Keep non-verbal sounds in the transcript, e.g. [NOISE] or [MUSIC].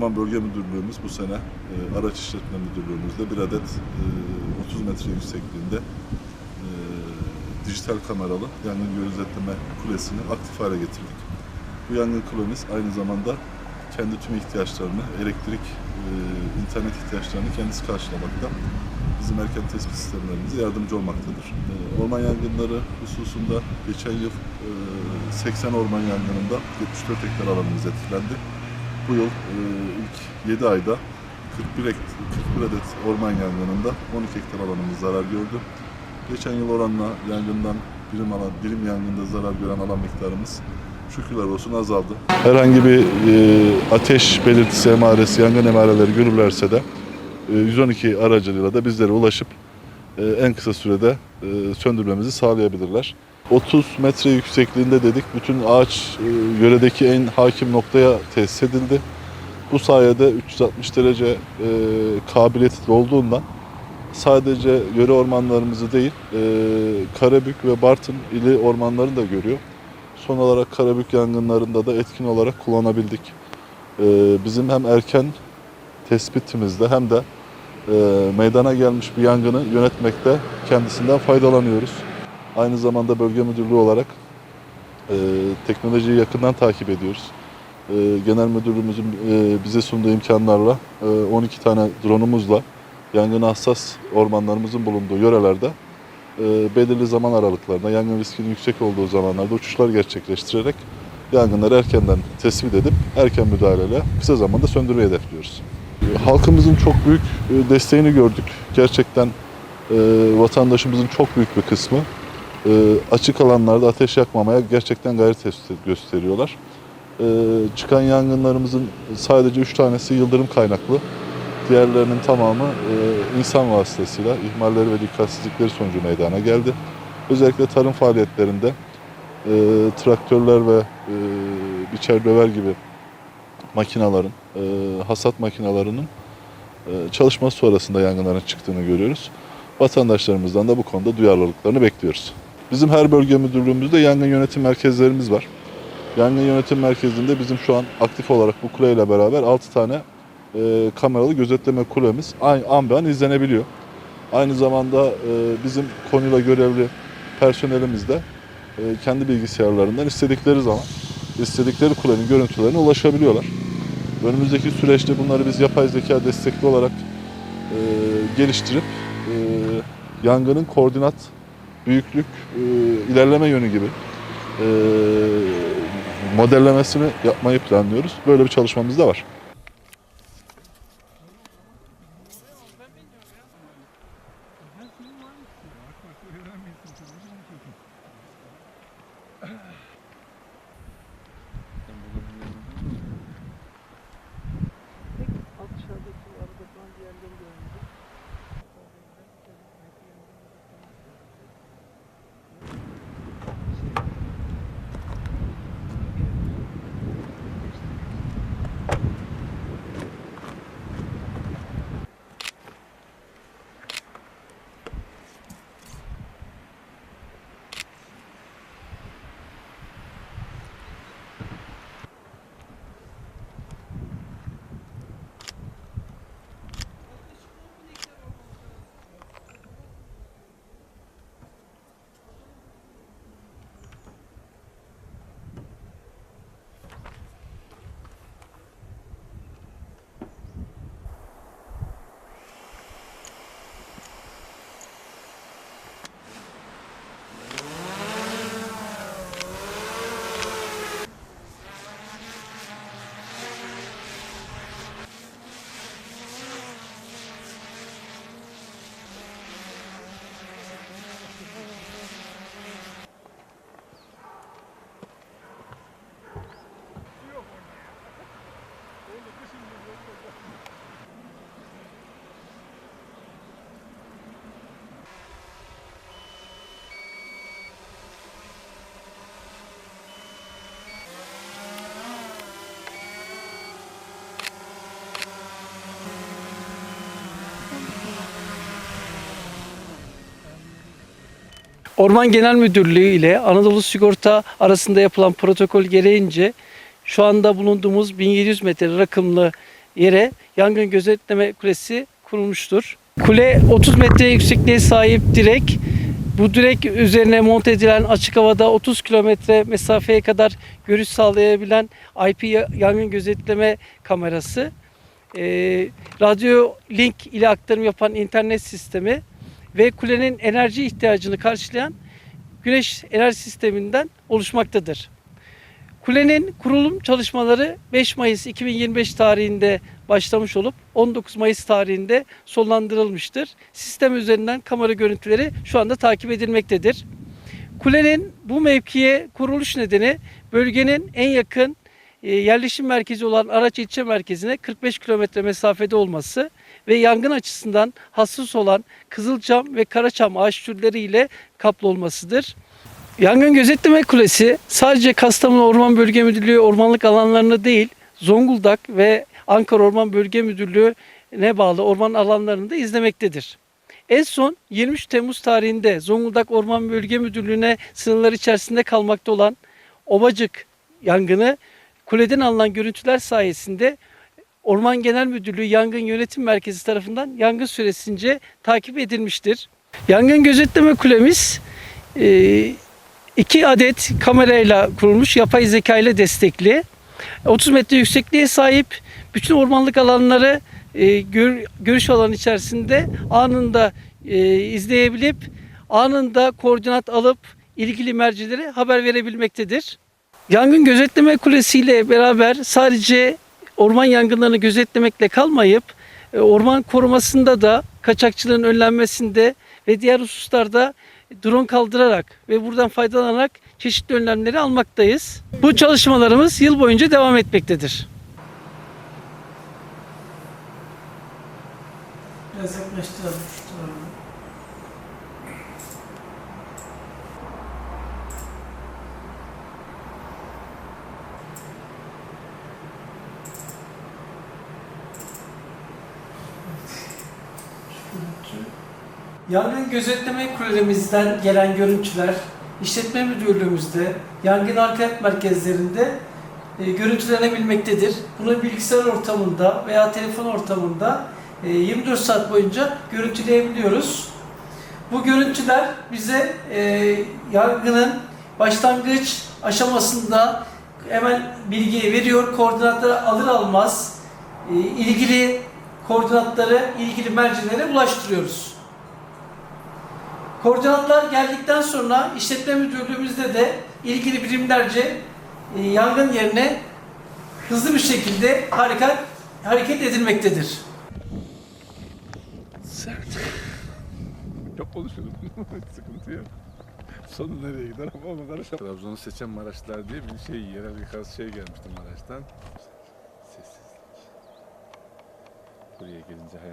Orman Bölge Müdürlüğümüz bu sene e, Araç İşletme Müdürlüğümüzle bir adet e, 30 metre yüksekliğinde e, dijital kameralı yangın gözetleme kulesini aktif hale getirdik. Bu yangın kulemiz aynı zamanda kendi tüm ihtiyaçlarını, elektrik, e, internet ihtiyaçlarını kendisi karşılamakta. Bizim erken tespit sistemlerimize yardımcı olmaktadır. E, orman yangınları hususunda geçen yıl e, 80 orman yangınında 74 hektar alanımız etkilendi. Bu yıl e, ilk 7 ayda 41, hekt- 41 adet orman yangınında 12 hektar alanımız zarar gördü. Geçen yıl oranla yangından birim alan, birim yangında zarar gören alan miktarımız şükürler olsun azaldı. Herhangi bir e, ateş belirtisi emaresi, yangın emareleri görürlerse de e, 112 aracılığıyla da bizlere ulaşıp e, en kısa sürede e, söndürmemizi sağlayabilirler. 30 metre yüksekliğinde dedik bütün ağaç e, yöredeki en hakim noktaya tesis edildi. Bu sayede 360 derece e, kabiliyetli olduğundan sadece yöre ormanlarımızı değil e, Karabük ve Bartın ili ormanlarını da görüyor. Son olarak Karabük yangınlarında da etkin olarak kullanabildik. E, bizim hem erken tespitimizde hem de e, meydana gelmiş bir yangını yönetmekte kendisinden faydalanıyoruz. Aynı zamanda bölge müdürlüğü olarak e, teknolojiyi yakından takip ediyoruz. E, genel müdürlüğümüzün e, bize sunduğu imkanlarla e, 12 tane drone'umuzla yangın hassas ormanlarımızın bulunduğu yörelerde e, belirli zaman aralıklarında yangın riskinin yüksek olduğu zamanlarda uçuşlar gerçekleştirerek yangınları erkenden tespit edip erken müdahaleyle kısa zamanda söndürmeyi hedefliyoruz. Halkımızın çok büyük e, desteğini gördük. Gerçekten e, vatandaşımızın çok büyük bir kısmı e, açık alanlarda ateş yakmamaya gerçekten gayret göster- gösteriyorlar. E, çıkan yangınlarımızın sadece 3 tanesi yıldırım kaynaklı. Diğerlerinin tamamı e, insan vasıtasıyla ihmalleri ve dikkatsizlikleri sonucu meydana geldi. Özellikle tarım faaliyetlerinde e, traktörler ve e, biçer döver gibi makinaların, e, hasat makinalarının e, çalışması sonrasında yangınların çıktığını görüyoruz. Vatandaşlarımızdan da bu konuda duyarlılıklarını bekliyoruz. Bizim her bölge müdürlüğümüzde yangın yönetim merkezlerimiz var. Yangın yönetim merkezinde bizim şu an aktif olarak bu kuleyle beraber 6 tane e, kameralı gözetleme kulemiz ay- an be an izlenebiliyor. Aynı zamanda e, bizim konuyla görevli personelimiz de e, kendi bilgisayarlarından istedikleri zaman istedikleri kulenin görüntülerine ulaşabiliyorlar. Önümüzdeki süreçte bunları biz yapay zeka destekli olarak e, geliştirip e, yangının koordinat, büyüklük, e, ilerleme yönü gibi e, modellemesini yapmayı planlıyoruz. Böyle bir çalışmamız da var. Orman Genel Müdürlüğü ile Anadolu Sigorta arasında yapılan protokol gereğince şu anda bulunduğumuz 1700 metre rakımlı yere yangın gözetleme kulesi kurulmuştur. Kule 30 metre yüksekliğe sahip direk. Bu direk üzerine monte edilen açık havada 30 kilometre mesafeye kadar görüş sağlayabilen IP ya- yangın gözetleme kamerası. Ee, radyo link ile aktarım yapan internet sistemi ve kulenin enerji ihtiyacını karşılayan güneş enerji sisteminden oluşmaktadır. Kulenin kurulum çalışmaları 5 Mayıs 2025 tarihinde başlamış olup 19 Mayıs tarihinde sonlandırılmıştır. Sistem üzerinden kamera görüntüleri şu anda takip edilmektedir. Kulenin bu mevkiye kuruluş nedeni bölgenin en yakın e, yerleşim merkezi olan Araç ilçe merkezine 45 kilometre mesafede olması ve yangın açısından hassas olan Kızılçam ve Karaçam ağaç türleriyle kaplı olmasıdır. Yangın Gözetleme Kulesi sadece Kastamonu Orman Bölge Müdürlüğü ormanlık alanlarını değil, Zonguldak ve Ankara Orman Bölge Müdürlüğü'ne bağlı orman alanlarını da izlemektedir. En son 23 Temmuz tarihinde Zonguldak Orman Bölge Müdürlüğü'ne sınırlar içerisinde kalmakta olan Obacık yangını kuleden alınan görüntüler sayesinde Orman Genel Müdürlüğü Yangın Yönetim Merkezi tarafından yangın süresince takip edilmiştir. Yangın gözetleme kulemiz e, iki adet kamerayla kurulmuş yapay zeka ile destekli. 30 metre yüksekliğe sahip bütün ormanlık alanları e, gör- görüş alanı içerisinde anında e, izleyebilip anında koordinat alıp ilgili mercilere haber verebilmektedir. Yangın gözetleme kulesiyle beraber sadece orman yangınlarını gözetlemekle kalmayıp e, orman korumasında da kaçakçılığın önlenmesinde ve diğer hususlarda drone kaldırarak ve buradan faydalanarak çeşitli önlemleri almaktayız. Bu çalışmalarımız yıl boyunca devam etmektedir. Biraz. Yangın gözetleme kulemizden gelen görüntüler işletme müdürlüğümüzde, yangın arka merkezlerinde e, görüntülenebilmektedir. Bunu bilgisayar ortamında veya telefon ortamında e, 24 saat boyunca görüntüleyebiliyoruz. Bu görüntüler bize e, yangının başlangıç aşamasında hemen bilgiyi veriyor. Koordinatları alır almaz e, ilgili koordinatları ilgili mercilere ulaştırıyoruz. Koordinatlar geldikten sonra işletme müdürlüğümüzde de ilgili birimlerce e, yangın yerine hızlı bir şekilde hareket hareket edilmektedir. Sert. Yok konuşuyorum. [LAUGHS] Sıkıntı yok. Sonu nereye gider ama ona karışamam. Trabzon'u seçen Maraşlılar diye bir şey yerel birkaç şey gelmişti Maraş'tan. Sessizlik. Buraya gelince hayat